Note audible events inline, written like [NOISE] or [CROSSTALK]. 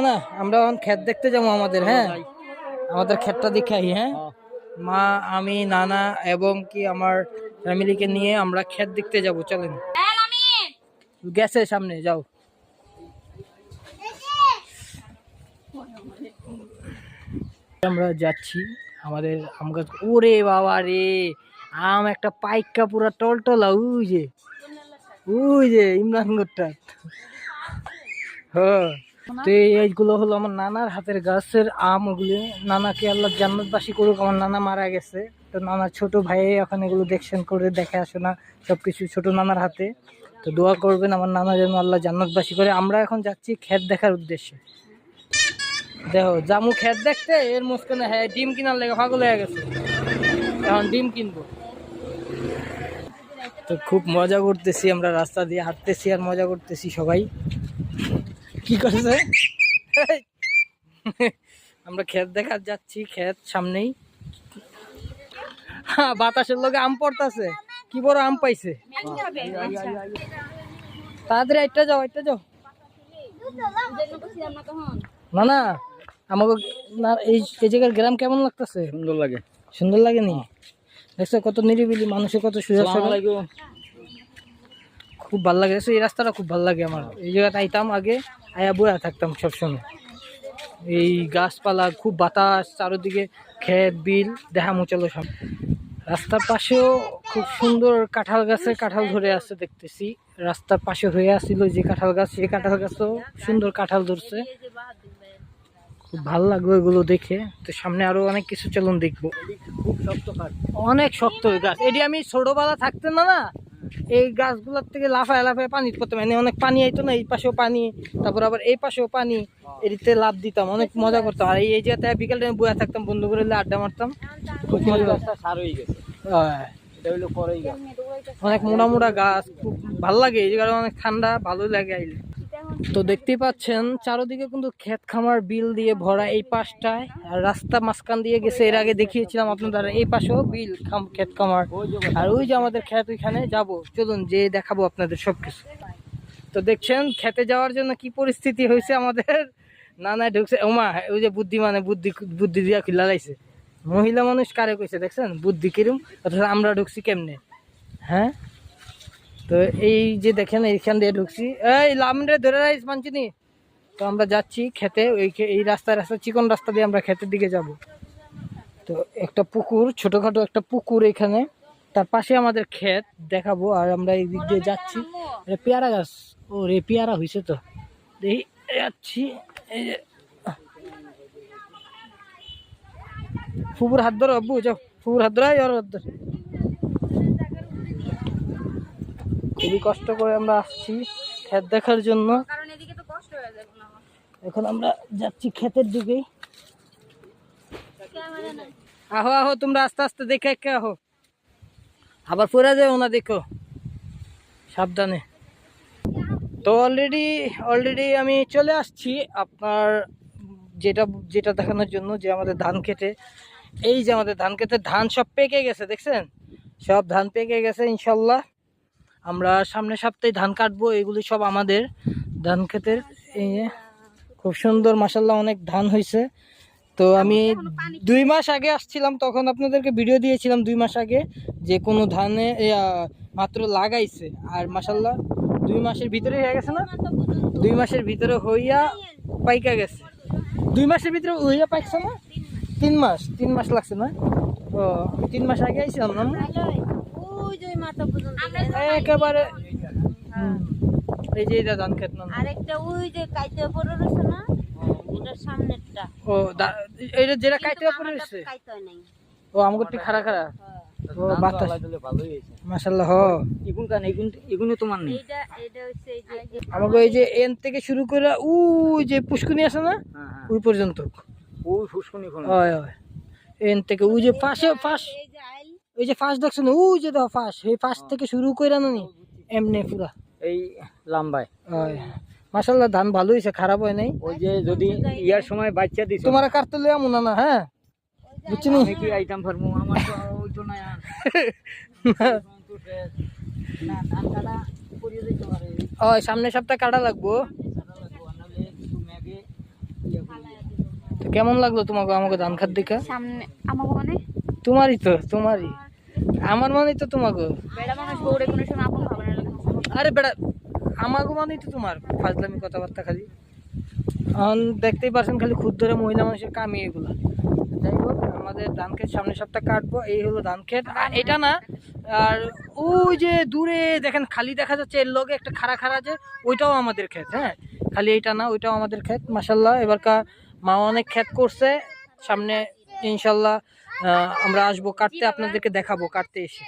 না আমরা এখন ক্ষেত দেখতে যাব আমাদের হ্যাঁ? আমাদের ক্ষেতটা দেখাই হ্যাঁ? মা আমি নানা এবং কি আমার ফ্যামিলিকে নিয়ে আমরা ক্ষেত দেখতে যাব চলেন। গেছে সামনে যাও। আমরা যাচ্ছি আমাদের আম গাছ। ওরে বাবা রে আম একটা পাইকা পুরা টলটলা উই যে উই যে ইমরান ইমরানগরটা হ্যাঁ। তো এই- এইগুলো হলো আমার নানার হাতের গাছের আম, ওগুলি। নানাকে আল্লাহ জান্নাতবাসী করুক, আমার নানা মারা গেছে। তো নানার ছোট ভাই এখন এগুলো দেখছেন, করে দেখে আসে না। সবকিছু ছোট নানার হাতে। তো দোয়া করবেন আমার নানা যেন আল্লাহ জান্নাতবাসী করে। আমরা এখন যাচ্ছি ক্ষেত দেখার উদ্দেশ্যে। দেখো, জামু ক্ষেত দেখতে, এর মুসকানে হ্যাঁ ডিম কিনার লেগে পাগল হয়ে গেছে। এখন ডিম কিনবো। তো খুব মজা করতেছি আমরা, রাস্তা দিয়ে হাঁটতেছি আর মজা করতেছি সবাই। কি করছে [LAUGHS] আমরা ক্ষেত দেখার যাচ্ছি ক্ষেত সামনেই। হ্যাঁ বাতাসের লোকে আম পড়তাছে। কি বড় আম পাইছে? তাড়াতাড়ি একটা যাও একটা যাও। না না আমাকে না এই এই জায়গার গ্রাম কেমন লাগতেছে? সুন্দর লাগে। সুন্দর লাগে নি দেখছ কত নিরিবিলি মানুষের কত সুযোগ। খুব ভালো লাগে। এই রাস্তাটা খুব ভালো লাগে আমার। এই জায়গাটা আইতাম আগে, আয়া বয়া থাকতাম সবসময়। এই গাছপালা, খুব বাতাস, চারোদিকে ক্ষেত, বিল, দেখা মুচালো সব। রাস্তার পাশেও খুব সুন্দর কাঁঠাল গাছে কাঁঠাল ধরে আছে দেখতেছি। রাস্তার পাশে হয়ে আসছিল যে কাঁঠাল গাছ, সেই কাঁঠাল গাছও সুন্দর কাঁঠাল ধরছে। খুব ভালো লাগল এগুলো দেখে। তো সামনে আরও অনেক কিছু চলুন দেখব। খুব শক্ত অনেক শক্ত গাছ। এটি আমি ছোটবেলা থাকতে না না এই গাছগুলোর থেকে লাফায় লাফায় পানি করতাম মানে অনেক পানি আইতো না এই পাশেও পানি তারপর আবার এই পাশেও পানি এদিকে লাভ দিতাম অনেক মজা করতাম। আর এই জায়গাতে বিকেল টাইমে বয়ে থাকতাম বন্ধু করে আড্ডা মারতাম। হয়ে অনেক মোটা মোটা গাছ খুব ভালো লাগে এই জায়গাটা অনেক ঠান্ডা ভালোই লাগে আইলে। তো দেখতেই পাচ্ছেন, চারোদিকে কিন্তু ক্ষেত খামার, বিল দিয়ে ভরা এই পাশটায়। আর রাস্তা মাঝখান দিয়ে গেছে, এর আগে দেখিয়েছিলাম আপনাদের এই পাশেও বিল ক্ষেত খামার। আর ওই যে আমাদের ক্ষেত, ওইখানে যাব। চলুন যে দেখাবো আপনাদের সবকিছু। তো দেখছেন খেতে যাওয়ার জন্য কি পরিস্থিতি হয়েছে আমাদের? না না, ঢুকছে। ওমা, ওই যে বুদ্ধি মানে বুদ্ধি বুদ্ধি দিয়া খুলা লাইছে মহিলা মানুষ কারে কইছে, দেখছেন? বুদ্ধি কিরম? অথচ আমরা ঢুকছি কেমনে? হ্যাঁ? তো এই যে দেখেন, এইখান দিয়ে ঢুকছি। এই লামরে ধরে রাইস মানচিনি। তো আমরা যাচ্ছি খেতে, ওই এই রাস্তা রাস্তা চিকন রাস্তা দিয়ে আমরা ক্ষেতের দিকে যাব। তো একটা পুকুর, ছোটোখাটো একটা পুকুর এখানে। তার পাশে আমাদের ক্ষেত দেখাবো, আর আমরা এই দিক দিয়ে যাচ্ছি। পেয়ারা গাছ ও রে পেয়ারা হয়েছে তো। এই যাচ্ছি, এই যে ফুপুর হাত ধরো, আব্বু, যাও। ফুপুর হাত ধরো ওর হাত ধরো। খুবই কষ্ট করে আমরা আসছি ক্ষেত দেখার জন্য। এখন আমরা যাচ্ছি ক্ষেতের দিকে। আহো আহো তোমরা আস্তে আস্তে দেখে একে আহো। আবার পড়ে যাও না দেখো। সাবধানে। তো অলরেডি অলরেডি আমি চলে আসছি আপনার যেটা যেটা দেখানোর জন্য যে আমাদের ধান খেতে এই যে আমাদের ধান খেতে ধান সব পেকে গেছে দেখছেন? সব ধান পেকে গেছে ইনশাল্লাহ। আমরা সামনের সপ্তাহে ধান কাটবো, এগুলি সব আমাদের ধান ক্ষেতের। এই খুব সুন্দর মাসাল্লাহ অনেক ধান হয়েছে। তো আমি দুই মাস আগে আসছিলাম, তখন আপনাদেরকে ভিডিও দিয়েছিলাম দুই মাস আগে যে কোনো ধানে মাত্র লাগাইছে। আর মাসাল্লাহ দুই মাসের ভিতরে হয়ে গেছে না? দুই মাসের ভিতরে হইয়া পাইকা গেছে। দুই মাসের ভিতরে হইয়া পাইছে না? তিন মাস তিন মাস লাগছে না? ও তিন মাস আগে আইছিলাম না? ওই যে মাথা পর্যন্ত একেবারে এই যে এটা ধান খেত না আরেকটা ওই যে কাইতে পড়ে রয়েছে না? এটার সামনেরটা। ও দা- যেটা কাইতে পড়ে রয়েছে? কাইতে নাই। ও আমাকে একটু খারা খারা ও বাতাস। ভালোই হয়েছে। মাশাল্লাহ হ। এগুন কান? এগুন এগুনে তোমার নেই এটা এই যে আমাকে ওই যে এন থেকে শুরু করে উ যে পুষ্কুনি আছে না? হ্যাঁ হ্যাঁ। ওই পর্যন্ত। ওই ফুসকুনি কোন হয় হয়। এন থেকে ওই যে পাশে আইল ওই যে ফাঁস দেখছ না? ওই যে দেখো ফাঁস। এই ফাঁস থেকে শুরু করে না নি? এমনি পুরা। এই লাম্বায়। হয় মাশাল্লাহ ধান ভালো হয়েছে খারাপ হয় নাই। ওই যে যদি ইয়ার সময় বাচ্চা দিছ তোমার কাটতে লইয়া মনে না হ্যাঁ? বুঝছি নি আমি কি আইটাম ফার্মু আমার তো ওই তো না ওই সামনের সপ্তাহে কাটা লাগবো। কেমন লাগল তোমাকে আমাকে ধান খাত দিকা? সামনে আমাকে মানে? তোমারই তো তোমারই। আমার মানেই তো তোমাকে বেড়া আরে বেটা আমাকে মানেই তো তোমার ফাজলামি কথাবার্তা খালি। এখন দেখতেই পারছেন খালি ক্ষুদ্র মহিলা মানুষের কামি এগুলা। যাই হোক আমাদের ধান ক্ষেত সামনের সপ্তাহ কাটবো এই হলো ধান ক্ষেত। আর এটা না আর ওই যে দূরে দেখেন খালি দেখা যাচ্ছে এর লগে একটা খাড়া খাড়া যে ওইটাও আমাদের ক্ষেত হ্যাঁ? খালি এইটা না ওইটাও আমাদের ক্ষেত মাসাল্লাহ এবারকার মা অনেক ক্ষেত করছে সামনে ইনশাল্লাহ আমরা আসব কাটতে আপনাদেরকে দেখাবো কাটতে এসে।